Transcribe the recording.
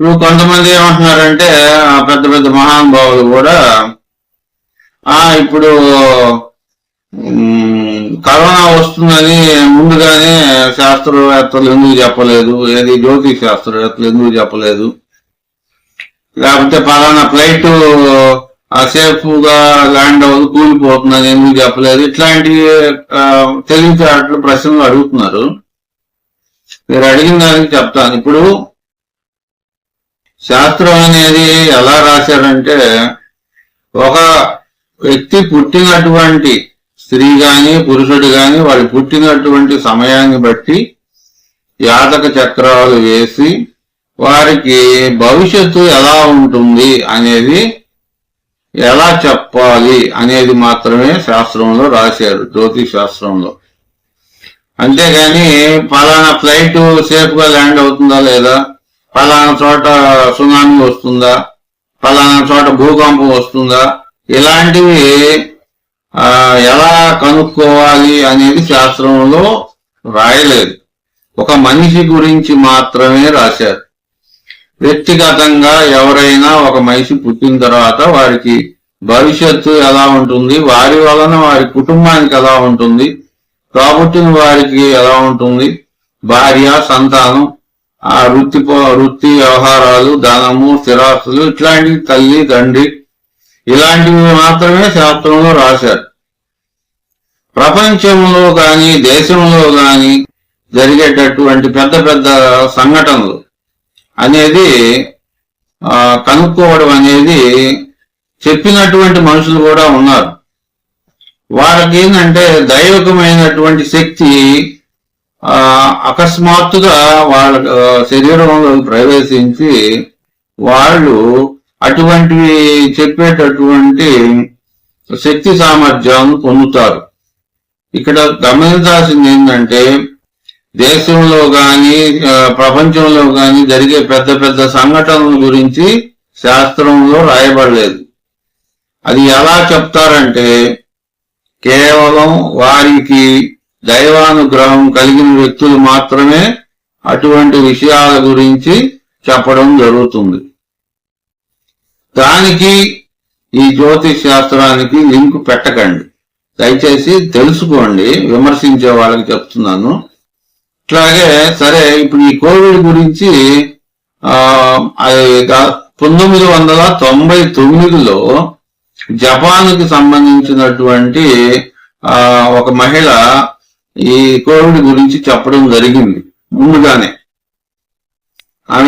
ఇప్పుడు కొంతమంది ఏమంటున్నారంటే ఆ పెద్ద పెద్ద మహానుభావులు కూడా ఆ ఇప్పుడు కరోనా వస్తుందని ముందుగానే శాస్త్రవేత్తలు ఎందుకు చెప్పలేదు? ఏది జ్యోతిష్ శాస్త్రవేత్తలు ఎందుకు చెప్పలేదు? లేకపోతే పలానా ఫ్లైట్ సేఫ్గా ల్యాండ్ అవ్వదు కూలిపోతుందని ఎందుకు చెప్పలేదు? ఇట్లాంటి ఆ, తెలివితేటలు ప్రశ్నలు అడుగుతున్నారు. మీరు అడిగిన దానికి చెప్తాను. ఇప్పుడు శాస్త్రం అనేది ఎలా రాశారంటే ఒక వ్యక్తి పుట్టినటువంటి స్త్రీ గాని పురుషుడు గాని వాళ్ళు పుట్టినటువంటి సమయాన్ని బట్టి జాతక చక్రాలు వేసి వారికి భవిష్యత్తు ఎలా ఉంటుంది అనేది ఎలా చెప్పాలి అనేది మాత్రమే శాస్త్రంలో రాశారు జ్యోతిష్ శాస్త్రంలో. అంతేగాని ఫలానా ఫ్లైట్ సేఫ్గా ల్యాండ్ అవుతుందా లేదా? పలానా చోట సునామీ వస్తుందా? పలానా చోట భూకంపం వస్తుందా? ఇలాంటివి ఎలా కనుక్కోవాలి అనేది శాస్త్రంలో రాయలేదు. ఒక మనిషి గురించి మాత్రమే రాశారు. వ్యక్తిగతంగా ఎవరైనా ఒక మనిషి పుట్టిన తర్వాత వారికి భవిష్యత్తు ఎలా ఉంటుంది? వారి వలన వారి కుటుంబానికి ఎలా ఉంటుంది? కాబట్టిన వారికి ఎలా ఉంటుంది? భార్య సంతానం ఆ వృత్తి వృత్తి వ్యవహారాలు ధనము స్థిరాస్తులు ఇట్లాంటి తల్లి తండ్రి ఇలాంటివి మాత్రమే శాస్త్రంలో రాశారు. ప్రపంచంలో కానీ దేశంలో కానీ జరిగేటటువంటి పెద్ద పెద్ద సంఘటనలు అనేది కనుక్కోవడం అనేది చెప్పినటువంటి మనుషులు కూడా ఉన్నారు. వాళ్ళకి ఏంటంటే దైవికమైనటువంటి శక్తి అకస్మాత్తుగా వాళ్ళ శరీరంలో ప్రవేశించి వాళ్ళు అటువంటివి చెప్పేటటువంటి శక్తి సామర్థ్యాలను పొందుతారు. ఇక్కడ గమనించాల్సింది ఏంటంటే దేశంలో గాని ప్రపంచంలో గాని జరిగే పెద్ద పెద్ద సంఘటనల గురించి శాస్త్రంలో రాయబడలేదు. అది ఎలా చెప్తారంటే కేవలం వారికి దైవానుగ్రహం కలిగిన వ్యక్తులు మాత్రమే అటువంటి విషయాల గురించి చెప్పడం జరుగుతుంది. దానికి ఈ జ్యోతిష్ శాస్త్రానికి లింక్ పెట్టకండి. దయచేసి తెలుసుకోండి విమర్శించే వాళ్ళకి చెప్తున్నాను. అట్లాగే సరే ఇప్పుడు ఈ కోవిడ్ గురించి పంతొమ్మిది వందల తొంభై తొమ్మిదిలో జపాన్కి సంబంధించినటువంటి ఒక మహిళ ఈ కోవిడ్ గురించి చెప్పడం జరిగింది ముందుగానే.